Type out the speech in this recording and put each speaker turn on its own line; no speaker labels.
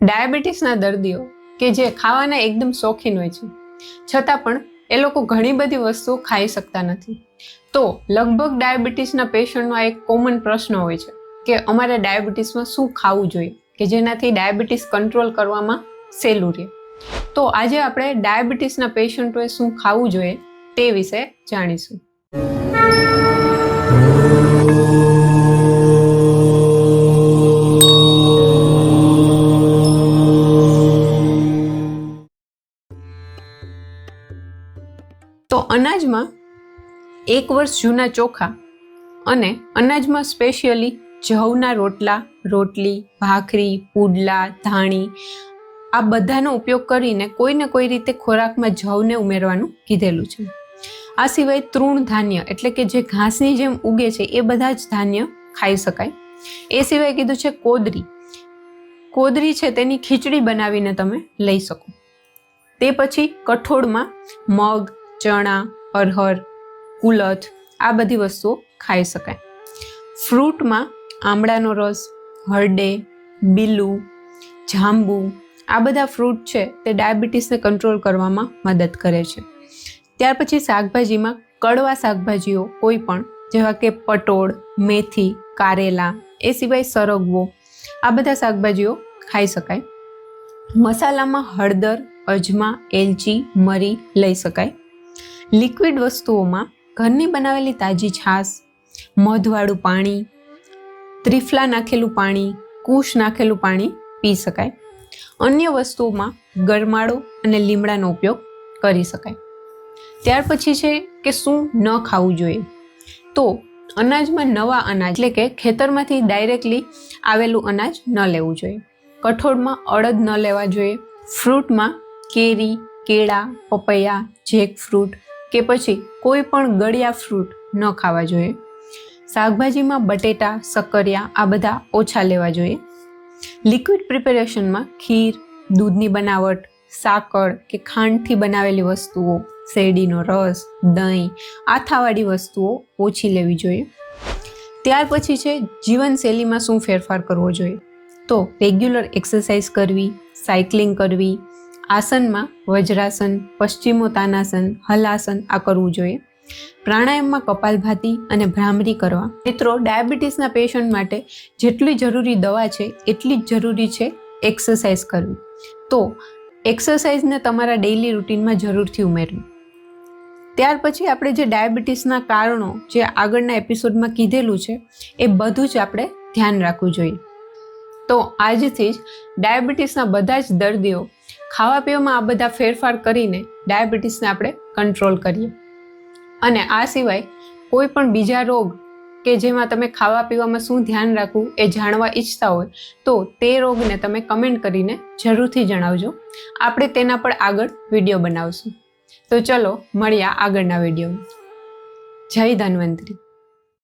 ડાયાબિટીસના દર્દીઓ કે જે ખાવાના એકદમ શોખીન હોય છે. છતાં પણ એ લોકો ઘણી બધી વસ્તુઓ ખાઈ શકતા નથી. તો લગભગ ડાયાબિટીસના પેશન્ટનો એક કોમન પ્રશ્ન હોય છે કે અમારે ડાયાબિટીસમાં શું ખાવું જોઈએ કે જેનાથી ડાયાબિટીસ કંટ્રોલ કરવામાં સહેલું રહે. તો આજે આપણે ડાયાબિટીસના પેશન્ટોએ શું ખાવું જોઈએ તે વિશે જાણીશું. અનાજમાં એક વર્ષ જૂના ચોખા અને અનાજમાં સ્પેશિયલી જવના રોટલા, રોટલી, ભાખરી, પુડલા, ધાણી આ બધાનો ઉપયોગ કરીને કોઈને કોઈ રીતે ખોરાકમાં જવને ઉમેરવાનું કીધેલું છે. આ સિવાય તૃણ ધાન્ય એટલે કે જે ઘાસની જેમ ઉગે છે એ બધા જ ધાન્ય ખાઈ શકાય. એ સિવાય કીધું છે કોદરી. કોદરી છે તેની ખીચડી બનાવીને તમે લઈ શકો. તે પછી કઠોળમાં મગ ચણા અરહર કુલથ આ બધી વસ્તુઓ ખાઈ શકાય. ફ્રૂટમાં આમળાનો રસ, હરડે બીલું જાંબુ આ બધા ફ્રૂટ છે તે ડાયાબિટીસને કંટ્રોલ કરવામાં મદદ કરે છે. ત્યાર પછી શાકભાજીમાં કડવા શાકભાજીઓ કોઈ પણ, જેવા કે પટોળ, મેથી, કારેલા એ સિવાય સરગવો આ બધા શાકભાજીઓ ખાઈ શકાય. મસાલામાં હળદર, અજમા, એલચી, મરી લઈ શકાય. લિક્વિડ વસ્તુઓમાં ઘરની બનાવેલી તાજી છાશ, મધવાળું પાણી, ત્રિફલા નાખેલું પાણી, કુશ નાખેલું પાણી પી શકાય. અન્ય વસ્તુઓમાં ગરમાળો અને લીમડાનો ઉપયોગ કરી શકાય. ત્યાર પછી છે કે શું ન ખાવું જોઈએ. તો અનાજમાં નવા અનાજ એટલે કે ખેતરમાંથી ડાયરેક્ટલી આવેલું અનાજ ન લેવું જોઈએ. કઠોળમાં અડદ ન લેવા જોઈએ. ફ્રૂટમાં કેરી, કેળા, પપૈયા જેક ફ્રૂટ કે પછી કોઈ પણ ગળ્યા ફ્રૂટ ન ખાવા જોઈએ. શાકભાજીમાં બટેટા, સક્કરિયા આ બધા ઓછા લેવા જોઈએ. લિક્વિડ પ્રિપેરેશનમાં ખીર, દૂધની બનાવટ, સાકર કે ખાંડથી બનાવેલી વસ્તુઓ, શેરડીનો રસ, દહીં, આથાવાળી વસ્તુઓ ઓછી લેવી જોઈએ. ત્યાર પછી છે જીવનશૈલીમાં શું ફેરફાર કરવો જોઈએ? તો રેગ્યુલર એક્સરસાઇઝ કરવી સાયકલિંગ કરવી આસનમાં વજ્રાસન પશ્ચિમોતાનાસન હલાસન આ કરવું જોઈએ. પ્રાણાયામમાં કપાલભાતી અને ભ્રામરી કરવા. મિત્રો, ડાયાબિટીસના પેશન્ટ માટે જેટલી જરૂરી દવા છે, એટલી જ જરૂરી છે એક્સરસાઇઝ કરવી. તો, એક્સરસાઇઝને તમારા ડેઇલી રૂટીનમાં જરૂરથી ઉમેરવી. ત્યાર પછી આપણે જે ડાયાબિટીસના કારણો જે આગળના એપિસોડમાં કીધેલું છે, એ બધું જ આપણે ધ્યાન રાખવું જોઈએ. તો, આજથી જ ડાયાબિટીસના બધા જ દર્દીઓ ખાવા પીવામાં આ બધા ફેરફાર કરીને ડાયાબિટીસને આપણે કંટ્રોલ કરીએ. અને આ સિવાય કોઈ પણ બીજા રોગ કે જેમાં તમે ખાવા પીવામાં શું ધ્યાન રાખવું એ જાણવા ઈચ્છતા હોય, તો તે રોગને તમે કમેન્ટ કરીને જરૂરથી જણાવજો. આપણે તેના પર આગળ વીડિયો બનાવશું. તો ચલો મળ્યા આગળના વિડીયોમાં જય ધન્વંતરી.